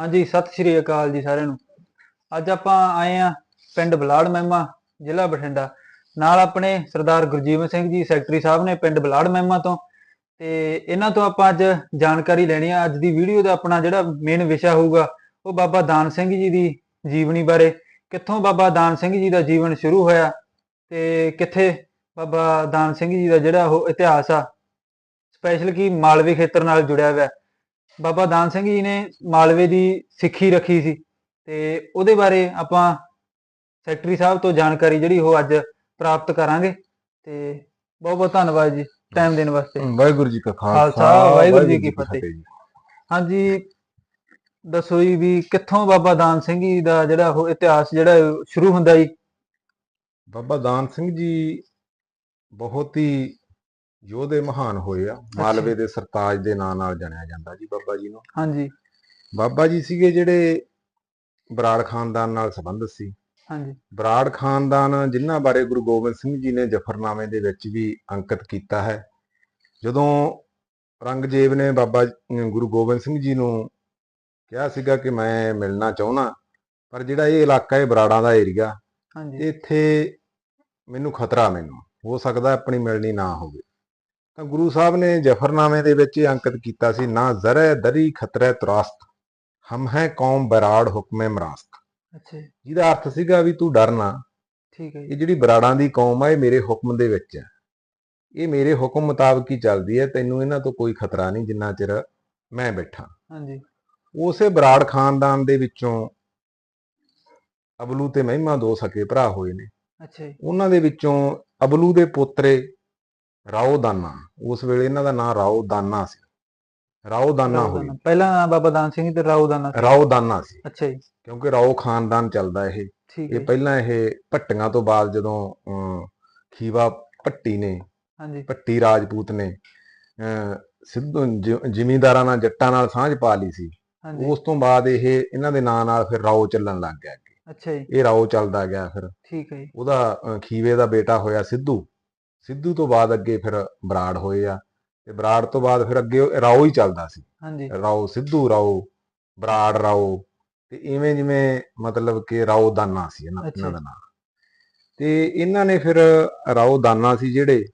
ਹਾਂਜੀ, ਸਤਿ ਸ਼੍ਰੀ ਅਕਾਲ ਜੀ ਸਾਰਿਆਂ ਨੂੰ। ਅੱਜ ਆਪਾਂ ਆਏ ਆ ਪਿੰਡ ਬਲਾੜ ਮਹਿਮਾ, ਜ਼ਿਲ੍ਹਾ ਬਠਿੰਡਾ। ਨਾਲ ਆਪਣੇ ਸਰਦਾਰ ਗੁਰਜੀਵਨ ਸਿੰਘ ਜੀ, ਸੈਕਟਰੀ ਸਾਹਿਬ ਨੇ ਪਿੰਡ ਬਲਾੜ ਮਹਿਮਾ ਤੋਂ। ਤੇ ਇਹਨਾਂ ਤੋਂ ਆਪਾਂ ਅੱਜ ਜਾਣਕਾਰੀ ਲੈਣੀ ਆ। ਅੱਜ ਦੀ ਵੀਡੀਓ ਦਾ ਆਪਣਾ ਜਿਹੜਾ ਮੇਨ ਵਿਸ਼ਾ ਹੋਊਗਾ, ਉਹ ਬਾਬਾ ਦਾਨ ਸਿੰਘ ਜੀ ਦੀ ਜੀਵਨੀ ਬਾਰੇ। ਕਿੱਥੋਂ ਬਾਬਾ ਦਾਨ ਸਿੰਘ ਜੀ ਦਾ ਜੀਵਨ ਸ਼ੁਰੂ ਹੋਇਆ ਤੇ ਕਿੱਥੇ ਬਾਬਾ ਦਾਨ ਸਿੰਘ ਜੀ ਦਾ ਜਿਹੜਾ ਉਹ ਇਤਿਹਾਸ ਆ ਸਪੈਸ਼ਲ ਕੀ ਮਾਲਵੇ ਖੇਤਰ ਨਾਲ ਜੁੜਿਆ ਹੋਇਆ। ਬਾਬਾ ਦਾਨ ਸਿੰਘ ਜੀ ਨੇ ਮਾਲਵੇ ਦੀ ਸਿੱਖੀ ਰੱਖੀ ਸੀ ਤੇ ਉਹਦੇ ਬਾਰੇ ਆਪਾਂ ਸੈਕਟਰੀ ਸਾਹਿਬ ਤੋਂ ਜਾਣਕਾਰੀ ਜਿਹੜੀ ਉਹ ਅੱਜ ਪ੍ਰਾਪਤ ਕਰਾਂਗੇ ਤੇ ਬਹੁਤ ਬਹੁਤ ਧੰਨਵਾਦ ਜੀ ਟਾਈਮ ਦੇਣ ਵਾਸਤੇ। ਵਾਹਿਗੁਰੂ ਜੀ ਕਾ ਖਾਲਸਾ, ਵਾਹਿਗੁਰੂ ਜੀ ਕੀ ਫਤਿਹ। ਹਾਂਜੀ ਦੱਸੋ ਜੀ ਵੀ ਕਿੱਥੋਂ ਬਾਬਾ ਦਾਨ ਸਿੰਘ ਜੀ ਦਾ ਜਿਹੜਾ ਉਹ ਇਤਿਹਾਸ ਜਿਹੜਾ ਸ਼ੁਰੂ ਹੁੰਦਾ ਜੀ? ਬਾਬਾ ਦਾਨ ਸਿੰਘ ਜੀ ਬਹੁਤ ਹੀ ਯੋਧੇ ਮਹਾਨ ਹੋਏ ਆ ਮਾਲਵੇ ਦੇ ਸਰਤਾਜ ਦੇ ਨਾਂ ਨਾਲ ਜਾਣਿਆ ਜਾਂਦਾ ਜੀ ਬਾਬਾ ਜੀ ਨੂੰ। ਹਾਂਜੀ। ਬਾਬਾ ਜੀ ਸੀਗੇ ਜਿਹੜੇ ਬਰਾੜ ਖਾਨਦਾਨ ਨਾਲ ਸੰਬੰਧਿਤ ਸੀ। ਹਾਂਜੀ। ਬਰਾੜ ਖਾਨਦਾਨ ਜਿਨ੍ਹਾਂ ਬਾਰੇ ਗੁਰੂ ਗੋਬਿੰਦ ਸਿੰਘ ਜੀ ਨੇ ਜਫਰਨਾਮੇ ਦੇ ਵਿੱਚ ਵੀ ਅੰਕਿਤ ਕੀਤਾ ਹੈ। ਜਦੋਂ ਔਰੰਗਜ਼ੇਬ ਨੇ ਬਾਬਾ ਗੁਰੂ ਗੋਬਿੰਦ ਸਿੰਘ ਜੀ ਨੂੰ ਕਿਹਾ ਸੀਗਾ ਕਿ ਮੈਂ ਮਿਲਣਾ ਚਾਹੁੰਦਾ ਪਰ ਜਿਹੜਾ ਇਹ ਇਲਾਕਾ ਹੈ ਬਰਾੜਾਂ ਦਾ ਏਰੀਆ ਹਾਂਜੀ। ਇੱਥੇ ਮੈਨੂੰ ਖਤਰਾ ਮੈਨੂੰ ਹੋ ਸਕਦਾ ਆਪਣੀ ਮਿਲਣੀ ਨਾ ਹੋਵੇ। ਤਾਂ ਗੁਰੂ ਸਾਹਿਬ ਨੇ ਜਫਰਨਾਮੇ ਦੇ ਵਿੱਚ ਅੰਕਿਤ ਕੀਤਾ ਸੀ ਨਾ ਜ਼ਰੇ ਦਰੀ ਖਤਰੇ ਤੁਰਾਸਤ ਹਮ ਹੈ ਕੌਮ ਬਰਾੜ ਹੁਕਮੇ ਮਰਾਸਤ। ਅੱਛਾ ਜਿਹਦਾ ਅਰਥ ਸੀਗਾ ਵੀ ਤੂੰ ਡਰਨਾ ਠੀਕ ਹੈ ਇਹ ਜਿਹੜੀ ਬਰਾੜਾਂ ਦੀ ਕੌਮ ਆ ਇਹ ਮੇਰੇ ਹੁਕਮ ਦੇ ਵਿੱਚ ਹੈ। ਇਹ ਮੇਰੇ ਹੁਕਮ ਮੁਤਾਬਕ ਹੀ ਚੱਲਦੀ ਹੈ ਤੈਨੂੰ ਇਹਨਾਂ ਤੋਂ ਕੋਈ ਖਤਰਾ ਨਹੀਂ ਜਿੰਨਾ ਚਿਰ ਮੈਂ ਬੈਠਾ। ਹਾਂਜੀ। ਉਸੇ ਬਰਾੜ ਖਾਨਦਾਨ ਦੇ ਵਿੱਚੋਂ ਅਬਲੂ ਤੇ ਮਹਿਮਾ ਦੋ ਸਕੇ ਭਰਾ ਹੋਏ ਨੇ। ਅੱਛਾ ਉਹਨਾਂ ਦੇ ਵਿੱਚੋਂ ਅਬਲੂ ਦੇ ਪੋਤਰੇ ਰਾਓ ਦਾਨਾ ਉਸ ਵੇਲੇ ਇਹਨਾਂ ਦਾ ਨਾਮ ਰਾਓ ਦਾਨਾ ਸੀ। ਰਾਓ ਦਾਨਾ ਰਾਓ ਹੋਈ। ਪਹਿਲਾਂ ਨਾਂ ਬਾਬਾ ਦਾਨ ਸਿੰਘ ਤੇ ਰਾਓ ਦਾਨਾ ਸੀ। ਰਾਓ ਦਾਨਾ ਸੀ। ਅੱਛਾ ਜੀ। ਕਿਉਂਕਿ ਰਾਓ ਖਾਨਦਾਨ ਚੱਲਦਾ ਇਹ। ਇਹ ਪਹਿਲਾਂ ਇਹ ਭੱਟੀਆਂ ਤੋਂ ਬਾਅਦ ਜਦੋਂ ਖੀਵਾ ਭੱਟੀ ਨੇ ਹਾਂਜੀ। ਭੱਟੀ ਰਾਜਪੂਤ ਨੇ ਸਿੱਧੂ ਜ਼ਿਮੀਂਦਾਰਾਂ ਨਾਲ ਜੱਟਾਂ ਨਾਲ ਸਾਂਝ ਪਾ ਲਈ ਸੀ। ਉਸ ਤੋਂ ਬਾਅਦ ਇਹ ਇਹਨਾਂ ਦੇ ਨਾਂ ਨਾਲ ਫਿਰ ਰਾਓ ਚੱਲਣ ਲੱਗ ਗਿਆ। ਅੱਛਾ ਜੀ। ਇਹ ਰਾਓ ਚੱਲਦਾ ਗਿਆ ਫਿਰ। ਠੀਕ ਹੈ ਜੀ। ਉਹਦਾ ਖੀਵੇ ਦਾ ਬੇਟਾ ਹੋਇਆ ਸਿੱਧੂ। ਸਿੱਧੂ ਤੋਂ ਬਾਅਦ ਅੱਗੇ ਫਿਰ ਬਰਾੜ ਹੋਏ ਆ ਤੇ ਬਰਾੜ ਤੋਂ ਬਾਅਦ ਫਿਰ ਅੱਗੇ ਰਾਓ ਹੀ ਚੱਲਦਾ ਸੀ। ਹਾਂਜੀ। ਰਾਓ ਸਿੱਧੂ ਰਾਓ ਬਰਾੜ ਰਾਓ ਤੇ ਇਵੇਂ ਜਿਵੇਂ ਮਤਲਬ ਕਿ ਰਾਓ ਦਾਨਾ ਸੀ। ਇਹਨਾਂ ਦਾ ਨਾਮ। ਤੇ ਇਹਨਾਂ ਨੇ ਫਿਰ ਰਾਓ ਦਾਨਾ ਸੀ ਜਿਹੜੇ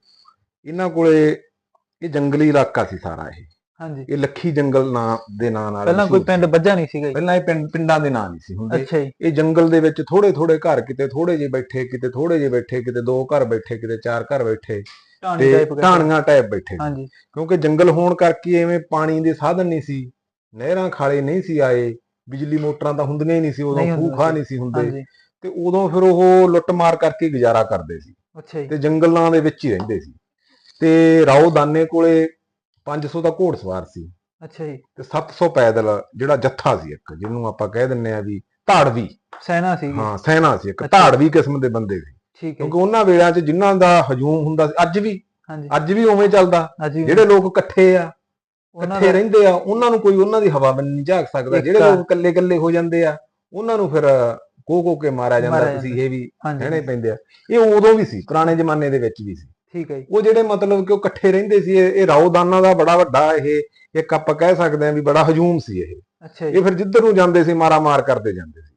ਇਹਨਾਂ ਕੋਲੇ ਇਹ ਜੰਗਲੀ ਇਲਾਕਾ ਸੀ ਸਾਰਾ ਇਹ। ਹਾਂਜੀ। ਇਹ ਲੱਖੀ ਜੰਗਲ ਨਾਂ ਦੇ ਨਾਂ ਨਾਲ ਪਹਿਲਾਂ ਕੋਈ ਪਿੰਡ ਬੱਜਾ ਨਹੀਂ ਸੀਗਾ ਪਹਿਲਾਂ ਇਹ ਪਿੰਡ ਪਿੰਡਾਂ ਦੇ ਨਾਂ ਨਹੀਂ ਸੀ ਹੁੰਦੇ। ਅੱਛਾ ਜੀ। ਇਹ ਜੰਗਲ ਦੇ ਵਿੱਚ ਥੋੜੇ ਥੋੜੇ ਘਰ ਕਿਤੇ ਥੋੜੇ ਜਿਹੇ ਬੈਠੇ ਕਿਤੇ ਥੋੜੇ ਜਿਹੇ ਬੈਠੇ ਕਿਤੇ ਦੋ ਘਰ ਬੈਠੇ ਕਿਤੇ ਚਾਰ ਘਰ ਬੈਠੇ ਤੇ ਢਾਣੀਆਂ ਟਾਈਪ ਬੈਠੇ। ਹਾਂਜੀ। ਕਿਉਂਕਿ ਜੰਗਲ ਹੋਣ ਕਰਕੇ ਐਵੇਂ ਪਾਣੀ ਦੇ ਸਾਧਨ ਨਹੀਂ ਸੀ। ਨਹਿਰਾਂ ਖਾਲੇ ਨਹੀਂ ਸੀ ਆਏ। ਬਿਜਲੀ ਮੋਟਰਾਂ ਤਾਂ ਹੁੰਦੀਆਂ ਹੀ ਨਹੀਂ ਸੀ। ਉਦੋਂ ਖੂਖਾ। ਨਹੀਂ ਸੀ ਹੁੰਦੇ। ਤੇ ਉਦੋਂ ਫਿਰ ਉਹ ਲੁੱਟਮਾਰ ਕਰਕੇ ਗੁਜ਼ਾਰਾ ਕਰਦੇ ਸੀ। ਅੱਛਾ ਜੀ। ਤੇ ਜੰਗਲਾਂ ਦੇ ਵਿੱਚ ਹੀ ਰਹਿੰਦੇ ਸੀ। ਤੇ ਰਾਓ ਦਾਨੇ ਕੋਲੇ 500 ਦਾ ਘੋੜਸਵਾਰ ਸੀ ਅੱਛਾ ਜੀ। ਤੇ 700 ਪੈਦਲ ਜਿਹੜਾ ਜੱਥਾ ਸੀ ਇੱਕ ਜਿਹਨੂੰ ਆਪਾਂ ਕਹਿ ਦਿੰਨੇ ਆ ਵੀ ਧਾੜਵੀ। ਸੈਨਾ ਸੀਗੀ ਹਾਂ ਸੈਨਾ ਸੀ ਇੱਕ। ਧਾੜਵੀ ਕਿਸਮ ਦੇ ਬੰਦੇ ਸੀ। ਠੀਕ ਹੈ ਕਿਉਂਕਿ ਉਹਨਾਂ ਵੇਲਿਆਂ 'ਚ ਜਿਨ੍ਹਾਂ ਦਾ ਹਜੂਮ ਹੁੰਦਾ ਸੀ ਅੱਜ ਵੀ ਹਾਂਜੀ। ਅੱਜ ਵੀ ਉਵੇਂ ਚੱਲਦਾ। ਜਿਹੜੇ ਲੋਕ ਇਕੱਠੇ ਆ ਉਹਨਾਂ ਇਕੱਠੇ ਦਾ ਰਹਿੰਦੇ ਆ ਉਹਨਾਂ ਨੂੰ ਕੋਈ ਉਹਨਾਂ ਦੀ ਹਵਾ ਨਹੀਂ ਝਾਕ ਸਕਦਾ। ਜਿਹੜੇ। ਲੋਕ ਇਕੱਲੇ ਇਕੱਲੇ ਹੋ ਜਾਂਦੇ ਆ ਉਹਨਾਂ ਨੂੰ ਫਿਰ ਕੋ ਕੋ ਕੇ ਮਾਰਿਆ ਜਾਂਦਾ। ਤੁਸੀਂ ਇਹ ਵੀ ਕਹਿਣੇ ਪੈਂਦੇ ਆ। ਇਹ ਉਦੋਂ ਵੀ ਸੀ ਪੁਰਾਣੇ ਜ਼ਮਾਨੇ ਦੇ ਵਿੱਚ ਵੀ ਸੀ। ਠੀਕ ਹੈ ਜੀ। ਉਹ ਜਿਹੜੇ ਮਤਲਬ ਕਿ ਉਹ ਇਕੱਠੇ ਰਹਿੰਦੇ ਸੀ ਇਹ ਇਹ ਰਾਉਦਾਨਾ ਦਾ ਬੜਾ ਵੱਡਾ ਇਹ ਇੱਕ ਆਪਾਂ ਕਹਿ ਸਕਦੇ ਆ ਵੀ ਬੜਾ ਹਜੂਮ ਸੀ ਇਹ। ਅੱਛਾ ਜੀ। ਇਹ ਫਿਰ ਜਿੱਧਰ ਨੂੰ ਜਾਂਦੇ ਸੀ ਮਾਰਾ ਮਾਰ ਕਰਦੇ ਜਾਂਦੇ ਸੀ।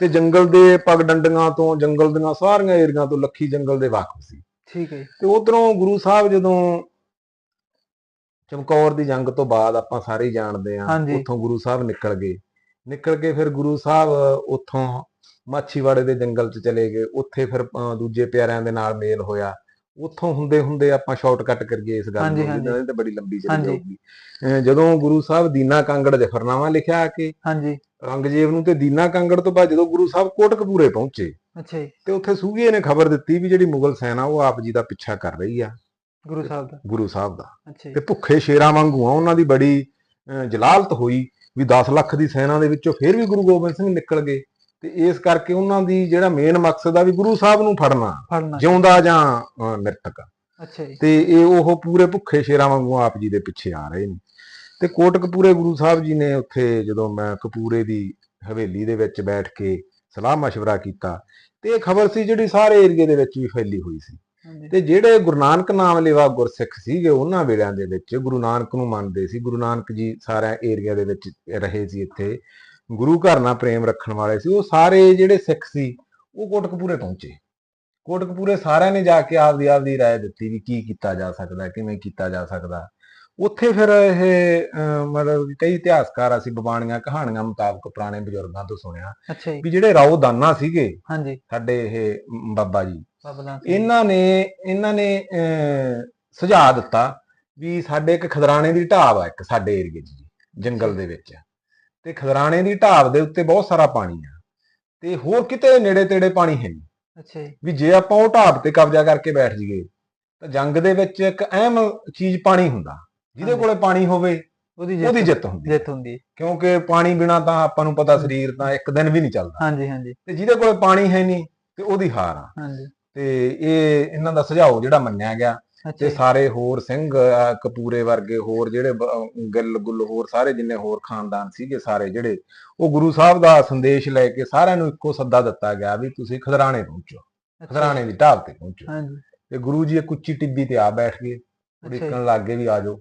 ਤੇ ਜੰਗਲ ਦੇ ਪਗ ਡੰਡੀਆਂ ਤੋਂ ਜੰਗਲ ਦੀਆਂ ਸਾਰੀਆਂ ਏਰੀਆਂ ਤੋਂ ਲੱਖੀ ਜੰਗਲ ਦੇ ਵਾਕਫ ਸੀ। ਠੀਕ ਹੈ ਤੇ ਉਧਰੋਂ ਗੁਰੂ ਸਾਹਿਬ ਜਦੋਂ ਚਮਕੌਰ ਦੀ ਜੰਗ ਤੋਂ ਬਾਅਦ ਆਪਾਂ ਸਾਰੇ ਜਾਣਦੇ ਆ। ਉੱਥੋਂ ਗੁਰੂ ਸਾਹਿਬ ਨਿਕਲ ਗਏ। ਨਿਕਲ ਕੇ ਫਿਰ ਗੁਰੂ ਸਾਹਿਬ ਉੱਥੋਂ ਮਾਛੀਵਾੜੇ ਦੇ ਜੰਗਲ 'ਚ ਚਲੇ ਗਏ। ਉੱਥੇ ਫਿਰ ਦੂਜੇ ਪਿਆਰਿਆਂ ਦੇ ਨਾਲ ਮੇਲ ਹੋਇਆ। ਉੱਥੋਂ ਹੁੰਦੇ ਹੁੰਦੇ ਆਪਾਂ ਸ਼ਾਰਟਕਟ ਕਰੀਏ ਇਸ ਗੱਲ ਨੂੰ। ਨਹੀਂ ਤਾਂ ਬੜੀ ਲੰਬੀ ਚਲੀ। ਜਾਊਗੀ ਜਦੋਂ ਗੁਰੂ ਸਾਹਿਬ ਦੀਨਾ ਕਾਂਗੜ ਜਫਰਨਾਮਾ ਲਿਖਿਆ ਆ ਕੇ ਹਾਂਜੀ। ਔਰੰਗਜ਼ੇਬ ਨੂੰ ਤੇ ਦੀਨਾ ਕਾਂਗੜ ਤੋਂ ਬਾਅਦ ਜਦੋਂ ਗੁਰੂ ਸਾਹਿਬ ਕੋਟਕਪੂਰੇ ਪਹੁੰਚੇ ਅੱਛਾ ਜੀ। ਤੇ ਉੱਥੇ ਸੂਗੀਏ ਨੇ ਖਬਰ ਦਿੱਤੀ ਵੀ ਜਿਹੜੀ ਮੁਗਲ ਸੈਨਾ ਉਹ ਆਪ ਜੀ ਦਾ ਪਿੱਛਾ ਕਰ ਰਹੀ ਆ। ਗੁਰੂ ਸਾਹਿਬ ਦਾ। ਗੁਰੂ ਸਾਹਿਬ ਦਾ। ਤੇ ਭੁੱਖੇ ਸ਼ੇਰਾਂ ਵਾਂਗੂ ਆ ਉਹਨਾਂ ਦੀ ਬੜੀ ਜਲਾਲਤ ਹੋਈ ਵੀ 10 ਲੱਖ ਦੀ ਸੈਨਾ ਦੇ ਵਿੱਚੋਂ ਫਿਰ ਵੀ ਗੁਰੂ ਗੋਬਿੰਦ ਸਿੰਘ ਨਿਕਲ ਗਏ। ਤੇ ਇਸ ਕਰਕੇ ਉਹਨਾਂ ਦੀ ਜਿਹੜਾ ਮੇਨ ਮਕਸਦ ਆ ਵੀ ਗੁਰੂ ਸਾਹਿਬ ਨੂੰ ਫੜਨਾ ਜਿਉਂਦਾ ਜਾਂ ਮ੍ਰਿਤਕ ਅੱਛਾ ਜੀ। ਤੇ ਇਹ ਉਹ ਪੂਰੇ ਭੁੱਖੇ ਸ਼ੇਰਾਂ ਵਾਂਗੂ ਆਪ ਜੀ ਦੇ ਪਿੱਛੇ ਆ ਰਹੇ ਨੇ। ਤੇ ਕੋਟਕਪੂਰੇ ਗੁਰੂ ਸਾਹਿਬ ਜੀ ਨੇ ਉੱਥੇ ਜਦੋਂ ਮੈਂ ਕਪੂਰੇ ਦੀ ਹਵੇਲੀ ਦੇ ਵਿੱਚ ਬੈਠ ਕੇ ਸਲਾਹ مشਵਰਾ ਕੀਤਾ ਤੇ ਇਹ ਖਬਰ ਸੀ ਜਿਹੜੀ ਸਾਰੇ ਏਰੀਏ ਦੇ ਵਿੱਚ ਵੀ ਫੈਲੀ ਹੋਈ ਸੀ। ਤੇ ਜਿਹੜੇ ਗੁਰੂ ਨਾਨਕ ਨਾਮ ਲੇਵਾ ਗੁਰਸਿੱਖ ਸੀਗੇ ਉਹਨਾਂ ਵੇਲਿਆਂ ਦੇ ਵਿੱਚ ਗੁਰੂ ਨਾਨਕ ਨੂੰ ਮੰਨਦੇ ਸੀ। ਗੁਰੂ ਨਾਨਕ ਜੀ ਸਾਰਾ ਏਰੀਆ ਦੇ ਵਿੱਚ ਰਹੇ ਸੀ ਇੱਥੇ। ਗੁਰੂ ਘਰ ਨਾਲ ਪ੍ਰੇਮ ਰੱਖਣ ਵਾਲੇ ਸੀ ਉਹ ਸਾਰੇ ਜਿਹੜੇ ਸਿੱਖ ਸੀ ਉਹ ਕੋਟਕਪੂਰੇ ਪਹੁੰਚੇ। ਕੋਟਕਪੂਰੇ ਸਾਰਿਆਂ ਨੇ ਜਾ ਕੇ ਆਪਦੀ ਆਪਦੀ ਰਾਏ ਦਿੱਤੀ ਵੀ ਕੀ ਕੀਤਾ ਜਾ ਸਕਦਾ ਕਿਵੇਂ ਕੀਤਾ ਜਾ ਸਕਦਾ। ਉੱਥੇ ਫਿਰ ਇਹ ਮਤਲਬ ਕਈ ਇਤਿਹਾਸਕਾਰ ਅਸੀਂ ਬਬਾਣੀਆਂ ਕਹਾਣੀਆਂ ਮੁਤਾਬਕ ਪੁਰਾਣੇ ਬਜ਼ੁਰਗਾਂ ਤੋਂ ਸੁਣਿਆ ਵੀ ਜਿਹੜੇ ਰਾਓ ਦਾਨਾ ਸੀਗੇ ਹਾਂਜੀ। ਸਾਡੇ ਇਹ ਬਾਬਾ ਜੀ। ਇਹਨਾਂ ਨੇ ਇਹਨਾਂ ਨੇ ਸੁਝਾਅ ਦਿੱਤਾ ਵੀ ਸਾਡੇ ਇੱਕ ਖਦਰਾਣੇ ਦੀ ਢਾਬ ਆ ਇੱਕ ਸਾਡੇ ਏਰੀਏ 'ਚ ਜੰਗਲ ਦੇ ਵਿੱਚ। ਤੇ ਖਦਰਾਣੇ ਦੀ ਢਾਬ ਦੇ ਉੱਤੇ ਬਹੁਤ ਸਾਰਾ ਪਾਣੀ ਆ। ਤੇ ਹੋਰ ਕਿਤੇ ਨੇੜੇ ਤੇੜੇ ਪਾਣੀ ਹੈ ਨਹੀਂ। ਅੱਛਾ ਜੀ। ਵੀ ਜੇ ਆਪਾਂ ਉਹ ਢਾਬ ਤੇ ਕਬਜ਼ਾ ਕਰਕੇ ਬੈਠ ਜਾਈਏ ਤਾਂ ਜੰਗ ਦੇ ਵਿੱਚ ਇੱਕ ਅਹਿਮ ਚੀਜ਼ ਪਾਣੀ ਹੁੰਦਾ। ਜਿਹਦੇ। ਕੋਲੇ ਪਾਣੀ ਹੋਵੇ ਉਹਦੀ ਉਹਦੀ ਜਿੱਤ ਹੁੰਦੀ। ਜਿੱਤ ਹੁੰਦੀ। ਕਿਉਂਕਿ ਪਾਣੀ ਬਿਨਾ ਤਾਂ ਆਪਾਂ ਨੂੰ ਪਤਾ ਸਰੀਰ ਤਾਂ ਇੱਕ ਦਿਨ ਵੀ ਨਹੀਂ ਚੱਲਦਾ। ਹਾਂਜੀ ਹਾਂਜੀ। ਤੇ ਜਿਹਦੇ ਕੋਲੇ ਪਾਣੀ ਹੈ ਨਹੀਂ ਤੇ ਉਹਦੀ ਹਾਰ ਆ। ਹਾਂਜੀ। ਤੇ ਇਹ ਇਹਨਾਂ ਦਾ ਸੁਝਾਅ ਜਿਹੜਾ ਮੰਨਿਆ ਗਿਆ ਤੇ ਸਾਰੇ ਹੋਰ ਸਿੰਘ ਅਹ, ਕਪੂਰੇ ਵਰਗੇ ਹੋਰ ਜਿਹੜੇ ਬ- ਗਿੱਲ ਗੁੱਲ ਹੋਰ ਸਾਰੇ ਜਿੰਨੇ ਹੋਰ ਖਾਨਦਾਨ ਸੀਗੇ ਸਾਰੇ ਜਿਹੜੇ ਉਹ ਗੁਰੂ ਸਾਹਿਬ ਦਾ ਸੰਦੇਸ਼ ਲੈ ਕੇ ਸਾਰਿਆਂ ਨੂੰ ਇੱਕੋ ਸੱਦਾ ਦਿੱਤਾ ਗਿਆ ਵੀ ਤੁਸੀਂ ਖਦਰਾਣੇ ਪਹੁੰਚੋ ਖਦਰਾਣੇ ਦੀ ਢਾਬ ਤੇ ਪਹੁੰਚੋ। ਹਾਂਜੀ। ਤੇ ਗੁਰੂ ਜੀ ਇੱਕ ਉੱਚੀ ਟਿੱਬੀ ਤੇ ਆ ਬੈਠ ਗਏ ਅੱਛਾ ਜੀ। ਦੇਖਣ ਲੱਗੇ ਵੀ ਆਜੋ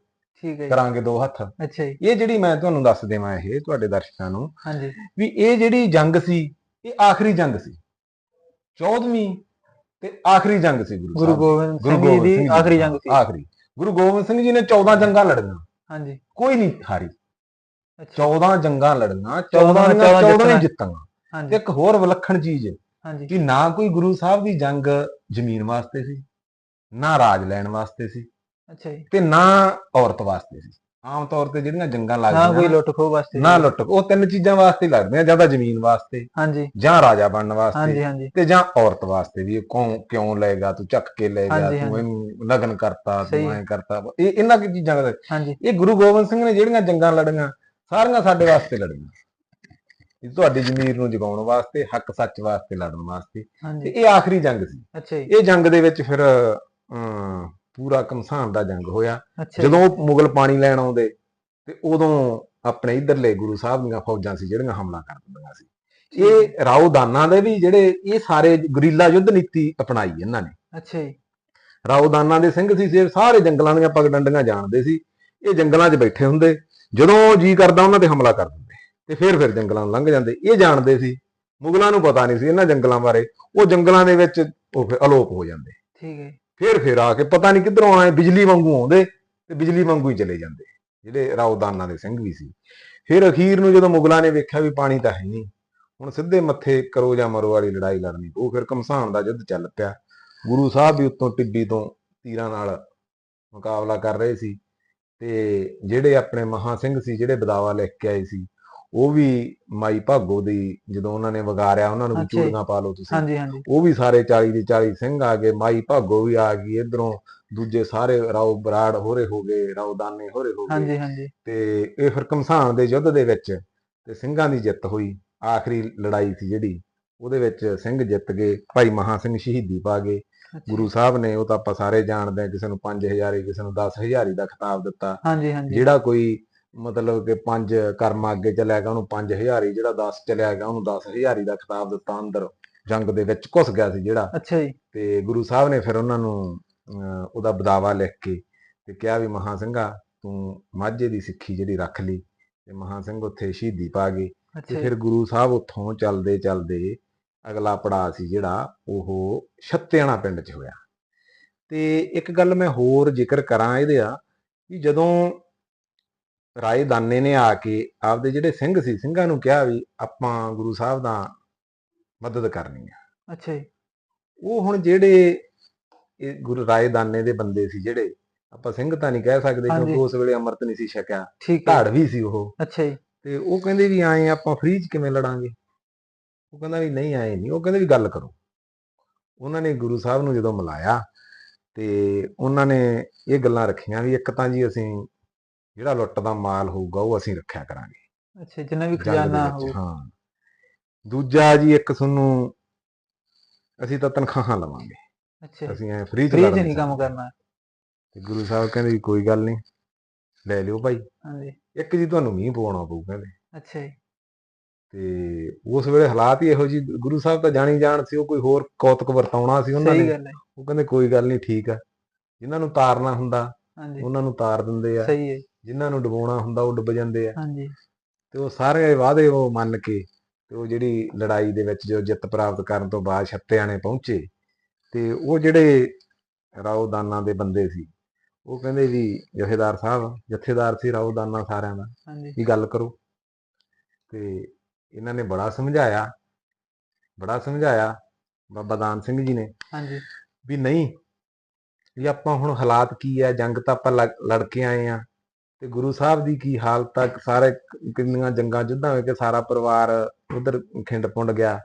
ਠੀਕ ਹੈ ਜੀ। ਕਰਾਂਗੇ ਦੋ ਹੱਥ। ਅੱਛਾ ਜੀ। ਇਹ ਜਿਹੜੀ ਮੈਂ ਤੁਹਾਨੂੰ ਦੱਸ ਦੇਵਾਂ ਇਹ ਤੁਹਾਡੇ ਦਰਸ਼ਕਾਂ ਨੂੰ ਹਾਂਜੀ। ਵੀ ਇਹ ਜਿਹੜੀ ਜੰਗ ਸੀ ਇਹ ਆਖਰੀ ਜੰਗ ਸੀ। 14ਵੀਂ ਤੇ ਆਖਰੀ ਜੰਗ ਸੀ ਗੁਰੂ ਗੁਰੂ। ਗੋਬਿੰਦ ਸਿੰਘ ਜੀ ਦੀ ਆਖਰੀ ਜੰਗ ਸੀ। ਆਖਰੀ। ਗੁਰੂ ਗੋਬਿੰਦ ਸਿੰਘ ਜੀ ਨੇ 14 ਜੰਗਾਂ ਲੜੀਆਂ। ਹਾਂਜੀ। ਕੋਈ ਨਹੀਂ ਹਾਰੀ। ਅੱਛਾ। 14 ਜੰਗਾਂ ਲੜੀਆਂ 14 14 ਦੀਆਂ 14 ਜਿੱਤਣਾ। ਹੀ ਤੇ ਇੱਕ ਹੋਰ ਵਿਲੱਖਣ ਚੀਜ਼ ਹਾਂਜੀ। ਕਿ ਨਾ ਕੋਈ ਗੁਰੂ ਸਾਹਿਬ ਦੀ ਜੰਗ ਜ਼ਮੀਨ ਵਾਸਤੇ ਸੀ ਨਾ ਰਾਜ ਲੈਣ ਵਾਸਤੇ ਸੀ ਅੱਛਾ ਜੀ। ਤੇ ਨਾ ਔਰਤ ਵਾਸਤੇ ਸੀ। ਆਮ ਤੌਰ ਤੇ ਜਿਹੜੀਆਂ ਜੰਗਾਂ ਲੱਗਦੀਆਂ ਕੋਈ ਲੁੱਟ ਖੋਹ ਵਾਸਤੇ ਨਾ ਲੁੱਟ ਉਹ ਤਿੰਨ ਚੀਜ਼ਾਂ ਵਾਸਤੇ ਹੀ ਲੜਦੀਆਂ ਜਾਂ ਤਾਂ ਜ਼ਮੀਨ ਵਾਸਤੇ ਹਾਂਜੀ। ਜਾਂ ਰਾਜਾ ਬਣਨ ਹਾਂਜੀ ਵਾਸਤੇ ਹਾਂਜੀ ਤੇ ਜਾਂ ਔਰਤ ਵਾਸਤੇ ਵੀ ਇਹ ਕੌਣ ਕਿਉਂ ਲਏਗਾ ਤੂੰ ਚੱਕ ਕੇ ਲੈ ਹਾਂਜੀ, ਤੂੰ ਹਾਂਜੀ। ਇਹਨੂੰ ਲਗਨ ਕਰਤਾ ਸਹੀ। ਤੂੰ ਐਂ ਕਰਤਾ ਇਹ ਇਹਨਾਂ ਕੀ ਚੀਜ਼ਾਂ ਦਾ ਹਾਂਜੀ। ਇਹ ਗੁਰੂ ਗੋਬਿੰਦ ਸਿੰਘ ਨੇ ਜਿਹੜੀਆਂ ਜੰਗਾਂ ਲੜੀਆਂ ਸਾਰੀਆਂ ਸਾਡੇ ਵਾਸਤੇ ਲੜੀਆਂ। ਇਹ ਤੁਹਾਡੀ ਜ਼ਮੀਰ ਨੂੰ ਜਗਾਉਣ ਵਾਸਤੇ ਹੱਕ ਸੱਚ ਵਾਸਤੇ ਲੜਨ ਵਾਸਤੇ। ਤੇ ਹਾਂਜੀ ਇਹ ਆਖਰੀ ਜੰਗ ਸੀ। ਅੱਛਾ ਜੀ। ਇਹ ਜੰਗ ਦੇ ਵਿੱਚ ਫਿਰ ਅਮ, ਪੂਰਾ ਕਮਸਾਨ ਦਾ ਜੰਗ ਹੋਇਆ। ਜਦੋਂ ਉਹ ਮੁਗਲ ਪਾਣੀ ਲੈਣ ਆਉਂਦੇ ਤੇ ਉਦੋਂ ਆਪਣੇ ਇਧਰਲੇ ਗੁਰੂ ਸਾਹਿਬ ਦੀਆਂ ਫੌਜਾਂ ਸੀ ਜਿਹੜੀਆਂ ਹਮਲਾ ਕਰ ਦਿੰਦੀਆਂ ਸੀ। ਇਹ ਰਾਓ ਦਾਨਾ ਦੇ ਵੀ ਜਿਹੜੇ ਇਹ ਸਾਰੇ ਗੁਰੀਲਾ ਯੁੱਧ ਨੀਤੀ ਅਪਣਾਈ ਇਹਨਾਂ ਨੇ। ਅੱਛਾ ਜੀ। ਰਾਓ ਦਾਨਾ ਦੇ ਸਿੰਘ ਸੀ ਸਾਰੇ ਜੰਗਲਾਂ ਦੀਆਂ ਪਗਡੰਡੀਆਂ ਜਾਣਦੇ ਸੀ। ਇਹ ਜੰਗਲਾਂ 'ਚ ਬੈਠੇ ਹੁੰਦੇ। ਜਦੋਂ ਜੀ ਕਰਦਾ ਉਹਨਾਂ ਤੇ ਹਮਲਾ ਕਰ ਦਿੰਦੇ। ਤੇ ਫਿਰ ਫਿਰ ਜੰਗਲਾਂ ਨੂੰ ਲੰਘ ਜਾਂਦੇ। ਇਹ ਜਾਣਦੇ ਸੀ। ਮੁਗਲਾਂ ਨੂੰ ਪਤਾ ਨਹੀਂ ਸੀ ਇਹਨਾਂ ਜੰਗਲਾਂ ਬਾਰੇ। ਉਹ ਜੰਗਲਾਂ ਦੇ ਵਿੱਚ ਉਹ ਫਿਰ ਅਲੋਪ ਹੋ ਜਾਂਦੇ। ਠੀਕ ਹੈ। ਫਿਰ ਫਿਰ ਆ ਕੇ ਪਤਾ ਨਹੀਂ ਕਿੱਧਰੋਂ ਆਏ, ਬਿਜਲੀ ਵਾਂਗੂ ਆਉਂਦੇ ਤੇ ਬਿਜਲੀ ਵਾਂਗੂ ਹੀ ਚਲੇ ਜਾਂਦੇ। ਜਿਹੜੇ ਰਾਓਦਾਨਾ ਦੇ ਸਿੰਘ ਵੀ ਸੀ। ਫਿਰ ਅਖੀਰ ਨੂੰ ਜਦੋਂ ਮੁਗਲਾਂ ਨੇ ਵੇਖਿਆ ਵੀ ਪਾਣੀ ਤਾਂ ਹੈ ਨਹੀਂ ਹੁਣ ਸਿੱਧੇ ਮੱਥੇ ਕਰੋ ਜਾਂ ਮਰੋ ਵਾਲੀ ਲੜਾਈ ਲੜਨੀ, ਉਹ ਫਿਰ ਕਮਸਾਨ ਦਾ ਯੁੱਧ ਚੱਲ ਪਿਆ। ਗੁਰੂ ਸਾਹਿਬ ਵੀ ਉੱਤੋਂ ਟਿੱਬੀ ਤੋਂ ਤੀਰਾਂ ਨਾਲ ਮੁਕਾਬਲਾ ਕਰ ਰਹੇ ਸੀ ਤੇ ਜਿਹੜੇ ਆਪਣੇ ਮਹਾ ਸਿੰਘ ਸੀ, ਜਿਹੜੇ ਬਦਾਵਾ ਲਿਖ ਕੇ ਆਏ ਸੀ ਉਹ ਵੀ ਮਾਈ ਭਾਗੋ ਦੀ ਜਦੋਂ ਉਹਨਾਂ ਨੇ ਵਗਾਰਿਆ ਉਹਨਾਂ ਨੂੰ ਵੀ। ਚੂੜੀਆਂ ਪਾ ਲਓ ਤੁਸੀਂ। ਹਾਂਜੀ ਹਾਂਜੀ। ਉਹ ਵੀ ਸਾਰੇ 40 ਦੇ 40 ਸਿੰਘ ਆ ਗਏ ਮਾਈ ਭਾਗੋ ਵੀ ਆ ਗਈ ਇਧਰੋਂ ਦੂਜੇ ਸਾਰੇ ਰਾਓ ਬਰਾੜ ਹੋਰੇ ਹੋ ਗਏ ਰਾਓ ਦਾਨੇ ਹੋਰੇ ਹੋ ਗਏ। ਹਾਂਜੀ ਹਾਂਜੀ। ਤੇ ਇਹ ਫਿਰ ਕਮਸਾਨ ਦੇ ਯੁੱਧ ਦੇ ਵਿੱਚ ਤੇ ਸਿੰਘਾਂ ਦੀ ਜਿੱਤ ਹੋਈ ਆਖਰੀ ਲੜਾਈ ਸੀ ਜਿਹੜੀ। ਉਹਦੇ ਵਿੱਚ ਸਿੰਘ ਜਿੱਤ ਗਏ ਭਾਈ ਮਹਾ ਸਿੰਘ ਸ਼ਹੀਦੀ ਪਾ ਗਏ। ਗੁਰੂ ਸਾਹਿਬ ਨੇ ਉਹ ਤਾਂ ਆਪਾਂ ਸਾਰੇ ਜਾਣਦੇ ਹਾਂ ਕਿਸੇ ਨੂੰ 5000 ਕਿਸੇ ਨੂੰ 10000 ਦਾ ਖਿਤਾਬ ਦਿੱਤਾ। ਹਾਂਜੀ ਹਾਂਜੀ। ਜਿਹੜਾ ਕੋਈ ਮਤਲਬ ਕਿ ਪੰਜ ਕਰਮ ਅੱਗੇ ਚਲਿਆ ਗਿਆ ਉਹਨੂੰ 5000 ਹੀ ਜਿਹੜਾ 10 ਚਲਿਆ ਗਿਆ ਉਹਨੂੰ 10000 ਦਾ ਖਿਤਾਬ ਦਿੱਤਾ ਅੰਦਰ ਜੰਗ ਦੇ ਵਿੱਚ ਘੁਸ ਗਿਆ ਸੀ ਜਿਹੜਾ। ਅੱਛਾ ਜੀ। ਤੇ ਗੁਰੂ ਸਾਹਿਬ ਨੇ ਫਿਰ ਉਹਨਾਂ ਨੂੰ ਉਹਦਾ ਬਦਾਵਾ ਲਿਖ ਕੇ ਤੇ ਕਿਹਾ ਵੀ ਮਹਾ ਸਿੰਘਾ ਤੂੰ ਮਾਝੇ ਦੀ ਸਿੱਖੀ ਜਿਹੜੀ ਰੱਖ ਲਈ ਤੇ ਮਹਾ ਸਿੰਘ ਉੱਥੇ ਸ਼ਹੀਦੀ ਪਾ ਗਏ। ਤੇ ਫਿਰ ਗੁਰੂ ਸਾਹਿਬ ਉੱਥੋਂ ਚੱਲਦੇ ਚੱਲਦੇ ਅਗਲਾ ਪੜਾਅ ਸੀ ਜਿਹੜਾ ਉਹ ਛੱਤਿਆਣਾ ਪਿੰਡ 'ਚ ਹੋਇਆ। ਤੇ ਇੱਕ ਗੱਲ ਮੈਂ ਹੋਰ ਜ਼ਿਕਰ ਕਰਾਂ ਇਹਦੇ ਆ ਕਿ ਜਦੋਂ ਰਾਏ ਦਾਨੇ ਨੇ ਆ ਕੇ ਆਪਦੇ ਜਿਹੜੇ ਸਿੰਘ ਸੀ ਸਿੰਘਾਂ ਨੂੰ ਕਿਹਾ ਵੀ ਆਪਾਂ ਗੁਰੂ ਸਾਹਿਬ ਦਾ ਮਦਦ ਕਰਨੀ ਆ। ਅੱਛਾ ਜੀ। ਉਹ ਹੁਣ ਜਿਹੜੇ ਇਹ ਗੁਰੂ ਰਾਏ ਦਾਨੇ ਦੇ ਬੰਦੇ ਸੀ ਜਿਹੜੇ ਆਪਾਂ ਸਿੰਘ ਤਾਂ ਨਹੀਂ ਕਹਿ ਸਕਦੇ। ਕਿਉਂਕਿ ਉਸ ਵੇਲੇ ਅੰਮ੍ਰਿਤ ਨਹੀਂ ਸੀ ਛਕਿਆ। ਧਾੜ ਵੀ ਸੀ ਉਹ। ਅੱਛਾ ਜੀ। ਤੇ ਉਹ ਕਹਿੰਦੇ ਵੀ ਆਏ ਆਪਾਂ ਫ੍ਰੀ ਚ ਕਿਵੇਂ ਲੜਾਂਗੇ? ਉਹ ਕਹਿੰਦਾ ਵੀ ਨਹੀਂ ਆਏ ਨਹੀਂ। ਉਹ ਕਹਿੰਦੇ ਵੀ ਗੱਲ ਕਰੋ। ਉਹਨਾਂ ਨੇ ਗੁਰੂ ਸਾਹਿਬ ਨੂੰ ਜਦੋਂ ਮਿਲਾਇਆ ਤੇ ਉਹਨਾਂ ਨੇ ਇਹ ਗੱਲਾਂ ਰੱਖੀਆਂ ਵੀ ਇੱਕ ਤਾਂ ਜੀ ਅਸੀਂ ਜਿਹੜਾ ਲੁੱਟ ਦਾ ਮਾਲ ਹੋਊਗਾ ਉਹ ਅਸੀਂ ਰੱਖਿਆ ਕਰਾਂਗੇ। ਅੱਛਾ ਜਿੰਨਾ ਵੀ ਖਜ਼ਾਨਾ ਵਿੱਚ, ਹੋ। ਦੂਜਾ ਜੀ ਇੱਕ ਤੁਹਾਨੂੰ ਅਸੀਂ ਤਾਂ ਤਨਖਾਹਾਂ ਲਵਾਂਗੇ। ਅੱਛਾ ਅਸੀਂ ਐ ਫ੍ਰੀ ਚ ਫ੍ਰੀ ਚ ਲੜ ਨਹੀਂ ਕੰਮ ਕਰਨਾ। ਤੇ ਗੁਰੂ ਸਾਹਿਬ ਕਹਿੰਦੇ ਵੀ ਕੋਈ ਗੱਲ ਨਹੀਂ ਲੈ ਲਿਓ ਭਾਈ। ਹਾਂਜੀ ਇੱਕ ਜੀ ਤੁਹਾਨੂੰ ਮੀਂਹ ਪਵਾਉਣਾ ਪਊ ਕਹਿੰਦੇ। ਅੱਛਾ ਜੀ। ਤੇ ਉਸ ਵੇਲੇ ਹਾਲਾਤ ਹੀ ਇਹੋ ਜੀ ਗੁਰੂ ਸਾਹਿਬ ਤਾਂ ਜਾਣੀ ਜਾਣ ਸੀ ਉਹ ਕੋਈ ਹੋਰ ਕੌਤਕ ਵਰਤਾਉਣਾ ਸੀ ਉਹਨਾਂ ਨੇ। ਉਹ ਕਹਿੰਦੇ ਕੋਈ ਗੱਲ ਨਹੀਂ ਠੀਕ ਆ। ਜਿਨ੍ਹਾਂ ਨੂੰ ਤਾਰਨਾ ਹੁੰਦਾ ਉਹਨਾਂ ਨੂੰ ਤਾਰ ਦਿੰਦੇ ਆ। ਸਹੀ ਹੈ ਜਿਨ੍ਹਾਂ ਨੂੰ ਡੁਬਾਉਣਾ ਹੁੰਦਾ ਉਹ ਡੁੱਬ ਜਾਂਦੇ ਆ। ਹਾਂਜੀ। ਤੇ ਉਹ ਸਾਰੇ ਵਾਅਦੇ ਉਹ ਮੰਨ ਕੇ ਤੇ ਉਹ ਜਿਹੜੀ ਲੜਾਈ ਦੇ ਵਿੱਚ ਜੋ ਜਿੱਤ ਪ੍ਰਾਪਤ ਕਰਨ ਤੋਂ ਬਾਅਦ ਛੱਤਿਆਣੇ ਪਹੁੰਚੇ ਤੇ ਉਹ ਜਿਹੜੇ ਰਾਉਦਾਨਾ ਦੇ ਬੰਦੇ ਸੀ ਉਹ ਕਹਿੰਦੇ ਵੀ ਜਥੇਦਾਰ ਸਾਹਿਬ ਜਥੇਦਾਰ ਸੀ ਰਾਉਦਾਨਾ ਸਾਰਿਆਂ ਦਾ ਹਾਂਜੀ। ਵੀ ਗੱਲ ਕਰੋ। ਤੇ ਇਹਨਾਂ ਨੇ ਬੜਾ ਸਮਝਾਇਆ ਬੜਾ ਸਮਝਾਇਆ ਬਾਬਾ ਦਾਨ ਸਿੰਘ ਜੀ ਨੇ ਹਾਂਜੀ। ਵੀ ਨਹੀਂ ਵੀ ਆਪਾਂ ਹੁਣ ਹਾਲਾਤ ਕੀ ਹੈ ਜੰਗ ਤਾਂ ਆਪਾਂ ਲੜ ਕੇ ਆਏ ਆ ਤੇ ਗੁਰੂ ਸਾਹਿਬ ਦੀ ਕੀ ਹਾਲਤ ਆ? ਸਾਰੇ ਕਿੰਨੀਆਂ ਜੰਗਾਂ ਜੁੱਧਾਂ ਹੋਏ ਕਿ ਸਾਰਾ ਪਰਿਵਾਰ ਉਧਰ ਖਿੰਡ ਪੁੰਡ ਗਿਆ।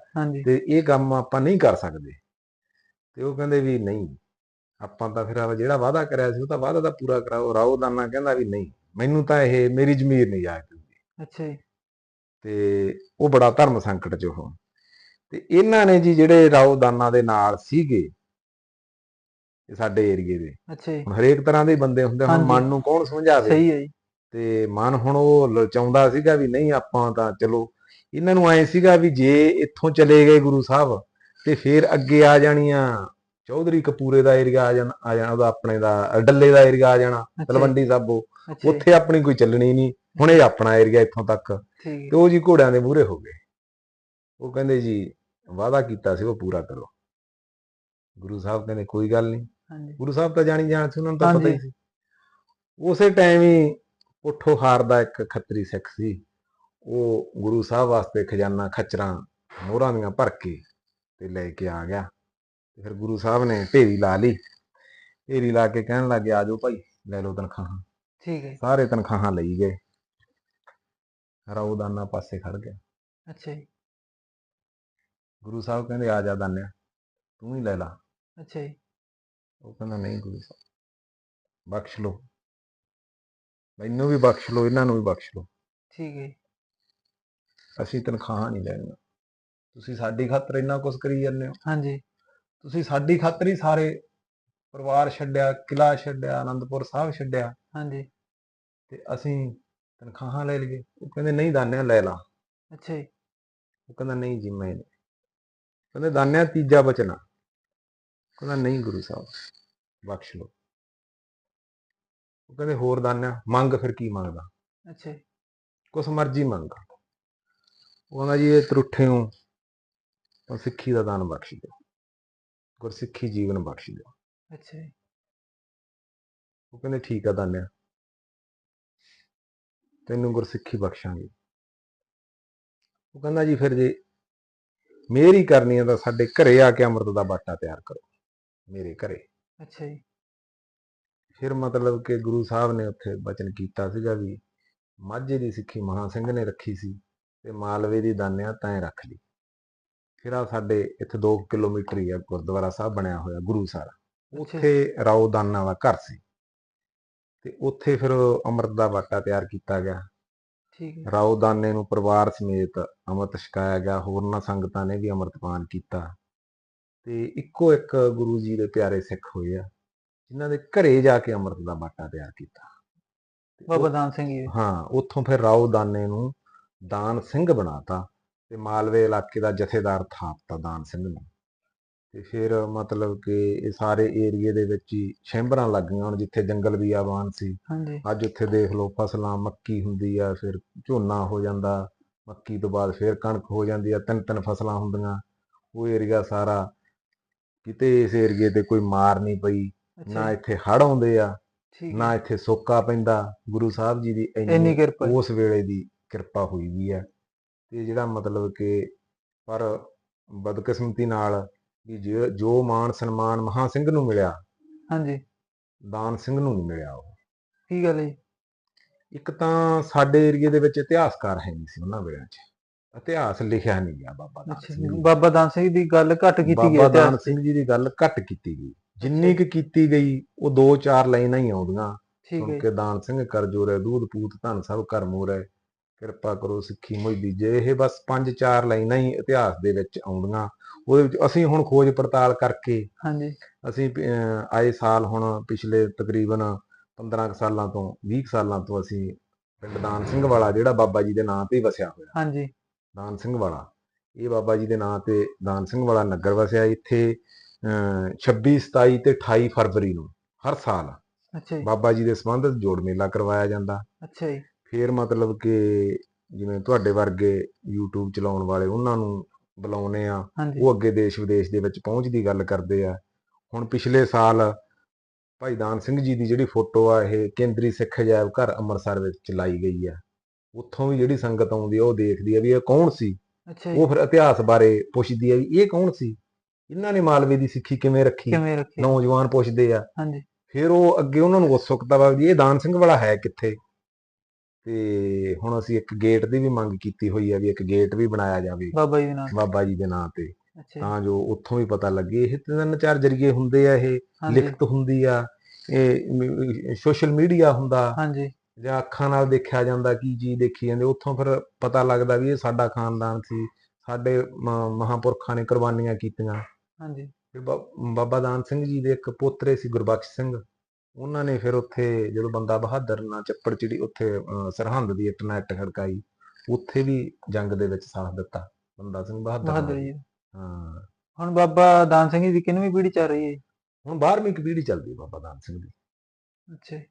ਤੇ ਇਹ ਕੰਮ ਆਪਾਂ ਨਹੀਂ ਕਰ ਸਕਦੇ। ਤੇ ਉਹ ਕਹਿੰਦੇ ਵੀ ਨਹੀਂ ਆਪਾਂ ਤਾਂ ਫਿਰ ਆਹ ਜਿਹੜਾ ਵਾਅਦਾ ਕਰਿਆ ਸੀ ਉਹ ਤਾਂ ਵਾਅਦਾ ਤਾਂ ਪੂਰਾ ਕਰਾਓ। ਰਾਉਦਾਨਾ ਕਹਿੰਦਾ ਵੀ ਨਹੀਂ ਮੈਨੂੰ ਤਾਂ ਇਹ ਮੇਰੀ ਜ਼ਮੀਰ ਨਹੀਂ ਜਾ ਅੱਛਾ ਜੀ। ਤੇ ਉਹ ਬੜਾ ਧਰਮ ਸੰਕਟ ਚ ਉਹ। ਤੇ ਇਹਨਾਂ ਨੇ ਜੀ ਜਿਹੜੇ ਰਾਉਦਾਨਾ ਦੇ ਨਾਲ ਸੀਗੇ ਸਾਡੇ ਏਰੀਏ ਦੇ। ਅੱਛਾ ਜੀ। ਹੁਣ ਹਰੇਕ ਤਰ੍ਹਾਂ ਦੇ ਬੰਦੇ ਹੁੰਦੇ ਹੁਣ। ਮਨ ਨੂੰ ਕੌਣ ਸਮਝਾਵੇ? ਸਹੀ ਹੈ ਜੀ। ਤੇ ਮਨ ਹੁਣ ਉਹ ਲਚਾਉਂਦਾ ਸੀਗਾ ਵੀ ਨਹੀਂ ਆਪਾਂ ਤਾਂ ਚਲੋ ਇਹਨਾਂ ਨੂੰ ਐ ਸੀਗਾ ਵੀ ਜੇ ਇੱਥੋਂ ਚਲੇ ਗਏ ਗੁਰੂ ਸਾਹਿਬ ਤੇ ਫਿਰ ਅੱਗੇ ਆ ਜਾਣੀਆਂ ਚੌਧਰੀ ਕਪੂਰੇ ਦਾ ਏਰੀਆ ਆ ਜਾਣਾ ਆ ਜਾਣਾ ਉਹਦਾ ਆਪਣੇ ਦਾ ਡੱਲੇ ਦਾ ਏਰੀਆ ਆ ਜਾਣਾ ਤਲਵੰਡੀ ਸਾਬੋ ਉੱਥੇ ਆਪਣੀ ਕੋਈ ਚੱਲਣੀ ਨਹੀਂ ਹੁਣ ਇਹ ਆਪਣਾ ਏਰੀਆ ਇੱਥੋਂ ਤੱਕ। ਤੇ ਉਹ ਜੀ ਘੋੜਿਆਂ ਦੇ ਮੂਹਰੇ ਹੋ ਗਏ। ਉਹ ਕਹਿੰਦੇ ਜੀ ਵਾਅਦਾ ਕੀਤਾ ਸੀ ਉਹ ਪੂਰਾ ਕਰੋ। ਗੁਰੂ ਸਾਹਿਬ ਕਹਿੰਦੇ ਕੋਈ ਗੱਲ ਨਹੀਂ। ਗੁਰੂ ਸਾਹਿਬ ਤਾਂ ਜਾਣੀ ਜਾਣ ਸੀ ਉਹਨਾਂ ਨੂੰ ਤਾਂ ਪਤਾ ਹੀ। ਸੀ। ਉਸੇ ਟਾਈਮ ਹੀ ਪੁੱਠੋ ਹਾਰ ਦਾ ਇੱਕ ਖੱਤਰੀ ਸਿੱਖ ਸੀ। ਉਹ ਗੁਰੂ ਸਾਹਿਬ ਵਾਸਤੇ ਖਜ਼ਾਨਾ ਖਚਰਾਂ ਮੋਹਰਾਂ ਦੀਆਂ ਭਰ ਕੇ ਤੇ ਲੈ ਕੇ ਆ ਗਿਆ। ਤੇ ਫਿਰ ਗੁਰੂ ਸਾਹਿਬ ਨੇ ਢੇਰੀ ਲਾ ਲਈ। ਢੇਰੀ ਲਾ ਕੇ ਕਹਿਣ ਲੱਗੇ ਆ ਜਾਓ ਭਾਈ ਲੈ ਲਓ ਤਨਖਾਹਾਂ। ਠੀਕ ਹੈ ਸਾਰੇ ਤਨਖਾਹਾਂ ਲਈ ਗਏ। ਰਾਉਦਾਨਾ ਪਾਸੇ ਖੜ ਗਿਆ। ਅੱਛਾ ਜੀ। ਗੁਰੂ ਸਾਹਿਬ ਕਹਿੰਦੇ ਆ ਜਾ ਦਾਨਿਆ ਤੂੰ ਹੀ ਲੈ ਲਾ। ਅੱਛਾ ਜੀ। ਉਹ ਕਹਿੰਦਾ ਨਹੀਂ ਗੁਰੂ ਸਾਹਿਬ ਬਖਸ਼ ਲਓ। ਮੈਨੂੰ ਵੀ ਬਖਸ਼ ਲਓ ਇਹਨਾਂ ਨੂੰ ਵੀ ਬਖਸ਼ ਲਓ। ਠੀਕ ਹੈ। ਅਸੀਂ ਤਨਖਾਹਾਂ ਨਹੀਂ ਲੈਣੀਆਂ। ਤੁਸੀਂ ਸਾਡੀ ਖਾਤਰ ਇੰਨਾ ਕੁਝ ਕਰੀ ਜਾਂਦੇ ਹੋ। ਹਾਂਜੀ। ਤੁਸੀਂ ਸਾਡੀ ਖਾਤਰ ਹੀ ਸਾਰੇ ਪਰਿਵਾਰ ਛੱਡਿਆ ਕਿਲਾ ਛੱਡਿਆ ਆਨੰਦਪੁਰ ਸਾਹਿਬ ਛੱਡਿਆ। ਹਾਂਜੀ। ਤੇ ਅਸੀਂ ਤਨਖਾਹਾਂ ਲੈ ਲਈਏ। ਉਹ ਕਹਿੰਦੇ ਨਹੀਂ ਦਾਨਿਆ ਲੈ ਲਾ। ਅੱਛਾ ਜੀ। ਉਹ ਕਹਿੰਦਾ ਨਹੀਂ ਜੀ ਮੈਂ ਕਹਿੰਦੇ ਦਾਨਿਆ ਤੀਜਾ ਬਚਨਾ ਕਹਿੰਦਾ ਨਹੀਂ ਗੁਰੂ ਸਾਹਿਬ ਬਖਸ਼ ਲਓ। ਉਹ ਕਹਿੰਦੇ ਹੋਰ ਦਾਨਿਆ ਮੰਗ ਫਿਰ ਕੀ ਮੰਗਦਾ? ਅੱਛਾ ਕੁਛ ਮਰਜ਼ੀ ਮੰਗ। ਉਹ ਕਹਿੰਦਾ ਜੀ ਇਹ ਤਰੁੱਠੇ ਹੋ ਤਾਂ ਸਿੱਖੀ ਦਾ ਦਾਨ ਬਖਸ਼ ਦਿਓ। ਗੁਰਸਿੱਖੀ ਜੀਵਨ ਬਖਸ਼ ਦਿਓ। ਅੱਛਾ ਜੀ। ਉਹ ਕਹਿੰਦੇ ਠੀਕ ਆ ਦਾਨਿਆ ਤੈਨੂੰ ਗੁਰਸਿੱਖੀ ਬਖਸ਼ਾਂਗੇ। ਉਹ ਕਹਿੰਦਾ ਜੀ ਫਿਰ ਜੇ ਮੇਰੀ ਕਰਨੀ ਹੈ ਤਾਂ ਸਾਡੇ ਘਰੇ ਆ ਕੇ ਅੰਮ੍ਰਿਤ ਦਾ ਬਾਟਾ ਤਿਆਰ ਕਰੋ। ਮੇਰੇ ਘਰੇ। ਅੱਛਾ ਜੀ। ਫਿਰ ਮਤਲਬ ਕਿ ਗੁਰੂ ਸਾਹਿਬ ਨੇ ਉੱਥੇ ਬਚਨ ਕੀਤਾ ਸੀਗਾ ਵੀ ਮਾਝੇ ਦੀ ਸਿੱਖੀ ਮਹਾ ਸਿੰਘ ਨੇ ਰੱਖੀ ਸੀ ਤੇ ਮਾਲਵੇ ਦੀ ਦਾਨਿਆ ਤੈਂ ਰੱਖ ਲਈ। ਫਿਰ ਆ ਸਾਡੇ ਇੱਥੇ 2 ਕਿਲੋਮੀਟਰ ਹੀ ਆ ਗੁਰਦੁਆਰਾ ਸਾਹਿਬ ਬਣਿਆ ਹੋਇਆ ਗੁਰੂ ਸਾਰਾ। ਅੱਛਾ ਉੱਥੇ ਰਾਓ ਦਾਨਾ ਦਾ ਘਰ ਸੀ। ਤੇ ਉੱਥੇ ਫਿਰ ਅੰਮ੍ਰਿਤ ਦਾ ਬਾਟਾ ਤਿਆਰ ਕੀਤਾ ਗਿਆ। ਠੀਕ ਹੈ। ਰਾਓ ਦਾਨੇ ਨੂੰ ਪਰਿਵਾਰ ਸਮੇਤ ਅੰਮ੍ਰਿਤ ਛਕਾਇਆ ਗਿਆ। ਹੋਰਨਾਂ ਸੰਗਤਾਂ ਨੇ ਵੀ ਅੰਮ੍ਰਿਤਪਾਨ ਕੀਤਾ। ਤੇ ਇੱਕੋ ਇੱਕ ਗੁਰੂ ਜੀ ਦੇ ਪਿਆਰੇ ਸਿੱਖ ਹੋਏ ਆ ਜਿਨ੍ਹਾਂ ਦੇ ਘਰੇ ਜਾ ਕੇ ਅੰਮ੍ਰਿਤ ਦਾ ਬਾਟਾ ਤਿਆਰ ਕੀਤਾ। ਬਾਬਾ ਦਾਨ ਸਿੰਘ ਜੀ। ਹਾਂ ਉੱਥੋਂ ਫਿਰ ਰਾਓ ਦਾਨੇ ਨੂੰ ਦਾਨ ਸਿੰਘ ਬਣਾਤਾ ਤੇ ਮਾਲਵੇ ਇਲਾਕੇ ਦਾ ਜਥੇਦਾਰ ਥਾਪਤਾ ਦਾਨ ਸਿੰਘ ਨੂੰ। ਤੇ ਫਿਰ ਮਤਲਬ ਕਿ ਇਹ ਸਾਰੇ ਏਰੀਏ ਦੇ ਵਿੱਚ ਹੀ ਛੈਂਬਰਾਂ ਲੱਗੀਆਂ ਹੁਣ ਜਿੱਥੇ ਜੰਗਲ ਬੀਆਬਾਨ ਸੀ। ਹਾਂਜੀ। ਅੱਜ ਉੱਥੇ ਦੇਖ ਲਓ ਫਸਲਾਂ ਮੱਕੀ ਹੁੰਦੀ ਆ ਫਿਰ ਝੋਨਾ ਹੋ ਜਾਂਦਾ ਮੱਕੀ ਤੋਂ ਬਾਅਦ ਫਿਰ ਕਣਕ ਹੋ ਜਾਂਦੀ ਆ ਤਿੰਨ ਤਿੰਨ ਫਸਲਾਂ ਹੁੰਦੀਆਂ। ਉਹ ਏਰੀਆ ਸਾਰਾ ਕਿਤੇ ਇਸ ਏਰੀਏ ਤੇ ਕੋਈ ਮਾਰ ਨਹੀਂ ਪਈ ਨਾ ਇੱਥੇ ਹੜ੍ਹ ਆਉਂਦੇ ਆ ਠੀਕ ਨਾ ਇੱਥੇ ਸੋਕਾ ਪੈਂਦਾ ਗੁਰੂ ਸਾਹਿਬ ਜੀ ਦੀ ਇੰਨੀ ਕਿਰਪਾ। ਉਸ ਵੇਲੇ ਦੀ ਕਿਰਪਾ ਹੋਈ ਵੀ ਹੈ। ਤੇ ਜਿਹੜਾ ਮਤਲਬ ਕਿ ਪਰ ਬਦਕਿਸਮਤੀ ਨਾਲ ਵੀ ਜੇ- ਮਾਣ ਸਨਮਾਨ ਮਹਾ ਸਿੰਘ ਨੂੰ ਮਿਲਿਆ ਹਾਂਜੀ। ਦਾਨ ਸਿੰਘ ਨੂੰ ਨਹੀਂ ਮਿਲਿਆ ਉਹ। ਕੀ ਗੱਲ ਹੈ ਇੱਕ ਤਾਂ ਸਾਡੇ ਏਰੀਏ ਦੇ ਵਿੱਚ ਇਤਿਹਾਸਕਾਰ ਹੈ ਨਹੀਂ ਸੀ ਉਹਨਾਂ ਵੇਲਿਆਂ 'ਚ। ਇਤਿਹਾਸ ਲਿਖਿਆ ਨਹੀਂ ਗਿਆ ਬਾਬਾ ਦਾਨ ਸਿੰਘ ਜੀ। ਬਾਬਾ ਦਾਨ ਸਿੰਘ ਦੀ ਗੱਲ ਘੱਟ ਕੀਤੀ ਗਈ ਬਾਬਾ ਦਾਨ। ਸਿੰਘ ਜੀ ਦੀ ਗੱਲ ਘੱਟ ਕੀਤੀ ਗਈ। ਜਿੰਨੀ ਕੁ ਕੀਤੀ ਗਈ ਉਹ ਦੋ ਚਾਰ ਲਾਈਨਾਂ ਹੀ ਆਉਂਦੀਆਂ। ਠੀਕ ਹੈ ਸੁਣ ਕੇ ਦਾਨ ਸਿੰਘ ਕਰ ਜੋਰੇ ਦੂਧ ਪੂਤ ਧਨ ਸਭ ਕਰ ਮੂਰੇ ਕਿਰਪਾ ਕਰੋ ਸਿੱਖੀ ਮੁਝਦੀ ਜੇ ਇਹ ਬਸ ਪੰਜ ਚਾਰ ਲਾਈਨਾਂ ਹੀ ਇਤਿਹਾਸ ਦੇ ਵਿੱਚ ਆਉਂਦੀਆਂ। ਉਹਦੇ ਵਿੱਚ ਅਸੀਂ ਹੁਣ ਖੋਜ ਪੜਤਾਲ ਕਰਕੇ ਹਾਂਜੀ। ਅਸੀਂ ਆਏ ਸਾਲ ਹੁਣ ਪਿਛਲੇ ਤਕਰੀਬਨ 15 ਕੁ ਸਾਲਾਂ ਤੋਂ 20 ਕੁ ਸਾਲਾਂ ਤੋਂ ਅਸੀਂ ਪਿੰਡ ਦਾਨ ਸਿੰਘ ਵਾਲਾ ਜਿਹੜਾ ਬਾਬਾ ਜੀ ਦੇ ਨਾਂ ਤੇ ਹੀ ਵਸਿਆ ਹੋਇਆ। ਹਾਂਜੀ। ਦਾਨ ਸਿੰਘ ਵਾਲਾ। ਇਹ ਬਾਬਾ ਜੀ ਦੇ ਨਾਂ ਤੇ ਦਾਨ ਸਿੰਘ ਵਾਲਾ ਨਗਰ ਵਸਿਆ ਇੱਥੇ ਅਹ 26 27 ਤੇ 28 ਫਰਵਰੀ ਨੂੰ ਹਰ ਸਾਲ। ਅੱਛਾ ਜੀ। ਬਾਬਾ ਜੀ ਦੇ ਸੰਬੰਧਿਤ ਜੋੜ ਮੇਲਾ ਕਰਵਾਇਆ ਜਾਂਦਾ। ਅੱਛਾ ਜੀ। ਫਿਰ ਮਤਲਬ ਕਿ ਜਿਵੇਂ ਤੁਹਾਡੇ ਵਰਗੇ YouTube ਚਲਾਉਣ ਵਾਲੇ ਉਹਨਾਂ ਨੂੰ ਬੁਲਾਉਨੇ ਆ। ਉਹ ਅੱਗੇ ਦੇਸ਼ ਵਿਦੇਸ਼ ਦੇ ਵਿੱਚ ਪਹੁੰਚ ਦੀ ਗੱਲ ਕਰਦੇ ਆ। ਹੁਣ ਪਿਛਲੇ ਸਾਲ ਭਾਈ ਦਾਨ ਸਿੰਘ ਜੀ ਦੀ ਜਿਹੜੀ ਫੋਟੋ ਆ ਇਹ ਕੇਂਦਰੀ ਸਿੱਖ ਅਜਾਇਬ ਘਰ ਅੰਮ੍ਰਿਤਸਰ ਵਿੱਚ ਲਾਈ ਗਈ ਆ। ਉੱਥੋਂ ਵੀ ਜਿਹੜੀ ਸੰਗਤ ਆਉਂਦੀ ਆ ਉਹ ਦੇਖਦੀ ਆ ਵੀ ਇਹ ਕੌਣ ਸੀ? ਅੱਛਾ ਜੀ। ਉਹ ਫਿਰ ਇਤਿਹਾਸ ਬਾਰੇ ਪੁੱਛਦੀ ਆ ਵੀ ਇਹ ਕੌਣ ਸੀ? ਇਹਨਾਂ ਨੇ ਮਾਲਵੇ ਦੀ ਸਿੱਖੀ ਕਿਵੇਂ ਰੱਖੀ? ਕਿਵੇਂ ਰੱਖੀ? ਨੌਜਵਾਨ ਪੁੱਛਦੇ ਆ। ਹਾਂਜੀ। ਫਿਰ ਉਹ ਅੱਗੇ ਉਹਨਾਂ ਨੂੰ ਉਤਸੁਕਤਾ ਵਾ ਵੀ ਇਹ ਦਾਨ ਸਿੰਘ ਵਾਲਾ ਹੈ ਕਿੱਥੇ? ਤੇ ਹੁਣ ਅਸੀਂ ਇੱਕ ਗੇਟ ਦੀ ਵੀ ਮੰਗ ਕੀਤੀ ਹੋਈ ਆ ਵੀ ਇੱਕ ਗੇਟ ਵੀ ਬਣਾਇਆ ਜਾਵੇ ਬਾਬਾ ਜੀ ਦੇ ਨਾਲ ਬਾਬਾ ਜੀ ਦੇ ਨਾਂ ਤੇ। ਤਾਂ ਜੋ ਉੱਥੋਂ ਵੀ ਪਤਾ ਲੱਗੇ ਇਹ ਤਿੰਨ ਚਾਰ ਜਰੀਏ ਹੁੰਦੇ ਆ ਇਹ ਲਿਖਤ ਹੁੰਦੀ ਆ ਇਹ ਸੋਸ਼ਲ ਮੀਡੀਆ ਹੁੰਦਾ। ਹਾਂਜੀ। ਜਾਂ ਅੱਖਾਂ ਨਾਲ ਦੇਖਿਆ ਜਾਂਦਾ ਕੀ ਚੀਜ਼ ਦੇਖੀ ਜਾਂਦੇ ਉੱਥੋਂ ਫਿਰ ਪਤਾ ਲੱਗਦਾ ਵੀ ਇਹ ਸਾਡਾ ਖਾਨਦਾਨ ਸੀ ਸਾਡੇ ਮ- ਮਹਾਂਪੁਰਖਾਂ ਨੇ ਕੁਰਬਾਨੀਆਂ ਕੀਤੀਆਂ। ਹਾਂਜੀ। ਫਿਰ ਬਾ- ਬਾਬਾ ਦਾਨ ਸਿੰਘ ਜੀ ਦੇ ਇੱਕ ਪੋਤਰੇ ਸੀ ਗੁਰਬਖਸ਼ ਸਿੰਘ ਉਹਨਾਂ ਨੇ ਫਿਰ ਉੱਥੇ ਜਦੋਂ ਬੰਦਾ ਬਹਾਦਰ ਨਾਲ ਚੱਪੜ ਚਿੜੀ ਉੱਥੇ ਅਹ, ਸਰਹੰਦ ਦੀ ਇੱਟ ਨਾਲ ਇੱਟ ਖੜਕਾਈ ਉੱਥੇ ਵੀ ਜੰਗ ਦੇ ਵਿੱਚ ਸਾਥ ਦਿੱਤਾ ਬੰਦਾ ਸਿੰਘ ਬਹਾਦਰ ਬਹਾਦਰ। ਜੀ। ਹਾਂ। ਹੁਣ ਬਾਬਾ ਦਾਨ ਸਿੰਘ ਜੀ ਦੀ ਕਿੰਨਵੀਂ ਪੀੜ੍ਹੀ ਚੱਲ ਰਹੀ ਹੈ ਜੀ? ਹੁਣ 12ਵੀਂ ਪੀੜ੍ਹੀ ਚੱਲਦੀ ਹੈ ਬਾਬਾ ਦਾਨ ਸਿੰਘ ਦੀ। ਅੱਛਾ ਜੀ।